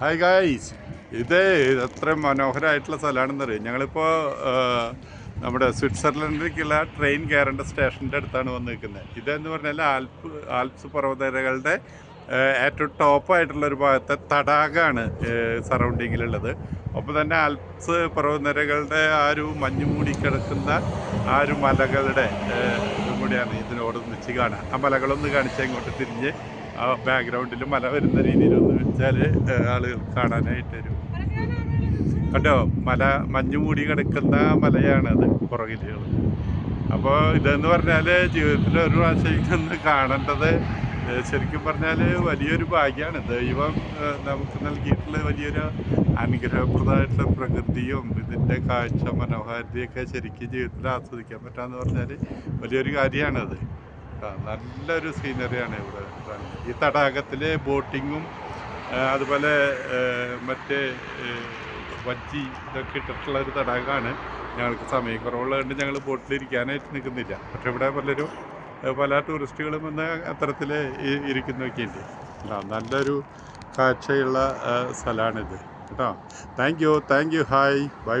Hi guys ഇത് അത്രയും മനോഹരമായിട്ടുള്ള സ്ഥലമാണെന്നറിയാം? ഞങ്ങളിപ്പോൾ നമ്മുടെ സ്വിറ്റ്സർലൻഡിലേക്കുള്ള ട്രെയിൻ കയറേണ്ട സ്റ്റേഷന്റെ അടുത്താണ് വന്ന് നിൽക്കുന്നത് ഇതെന്ന് പറഞ്ഞാൽ ആൽപ്പ് ആൽപ്സ് പർവതരകളുടെ ഏറ്റവും ടോപ്പായിട്ടുള്ള ഒരു ഭാഗത്തെ തടാകമാണ് സറൗണ്ടിങ്ങിലുള്ളത്. ഒപ്പം തന്നെ ആൽപ്സ് പർവതനിരകളുടെ ആ ഒരു മഞ്ഞ് മൂടിക്കിടക്കുന്ന ആ ഒരു മലകളുടെ ഇതും കൂടിയാണ് ഇതിനോട് ഒന്നിച്ച് കാണാം. ആ മലകളൊന്ന് കാണിച്ചാൽ ഇങ്ങോട്ട് തിരിഞ്ഞ് ആ ബാക്ക്ഗ്രൗണ്ടിൽ മല വരുന്ന രീതിയിലൊന്ന് വെച്ചാൽ ആളുകൾ കാണാനായിട്ട് വരും. കണ്ടോ? മല മഞ്ഞ് മൂടി കിടക്കുന്ന മലയാണത് പുറകിലുകൾ അപ്പോൾ ഇതെന്ന് പറഞ്ഞാൽ ജീവിതത്തിൽ ഒരു പ്രാവശ്യം കാണേണ്ടത് ശരിക്കും പറഞ്ഞാൽ വലിയൊരു ഭാഗ്യമാണ് ദൈവം നമുക്ക് നൽകിയിട്ടുള്ള വലിയൊരു അനുഗ്രഹപ്രദമായിട്ടുള്ള പ്രകൃതിയും ഇതിന്റെ കാഴ്ച മനോഹാരിതയൊക്കെ ശരിക്കും ജീവിതത്തിൽ ആസ്വദിക്കാൻ പറ്റാന്ന് പറഞ്ഞാൽ വലിയൊരു കാര്യമാണത് നല്ലൊരു സീനറിയാണ് ഇവിടെ. ഈ തടാകത്തിൽ ബോട്ടിങ്ങും അതുപോലെ മറ്റേ വജ്ജി ഇതൊക്കെ ഇട്ടിട്ടുള്ള ഒരു തടാകമാണ്. ഞങ്ങൾക്ക് സമയക്കുറവുള്ളതുകൊണ്ട് ഞങ്ങൾ ബോട്ടിലിരിക്കാനായിട്ട് നിൽക്കുന്നില്ല പക്ഷെ ഇവിടെ പലരും പല ടൂറിസ്റ്റുകളും വന്ന് അത്തരത്തിൽ ഇരിക്കുന്നൊക്കെ ഉണ്ട്. ആ, നല്ലൊരു കാഴ്ചയുള്ള സ്ഥലമാണിത്. കേട്ടോ. Thank you thank you hi bye bye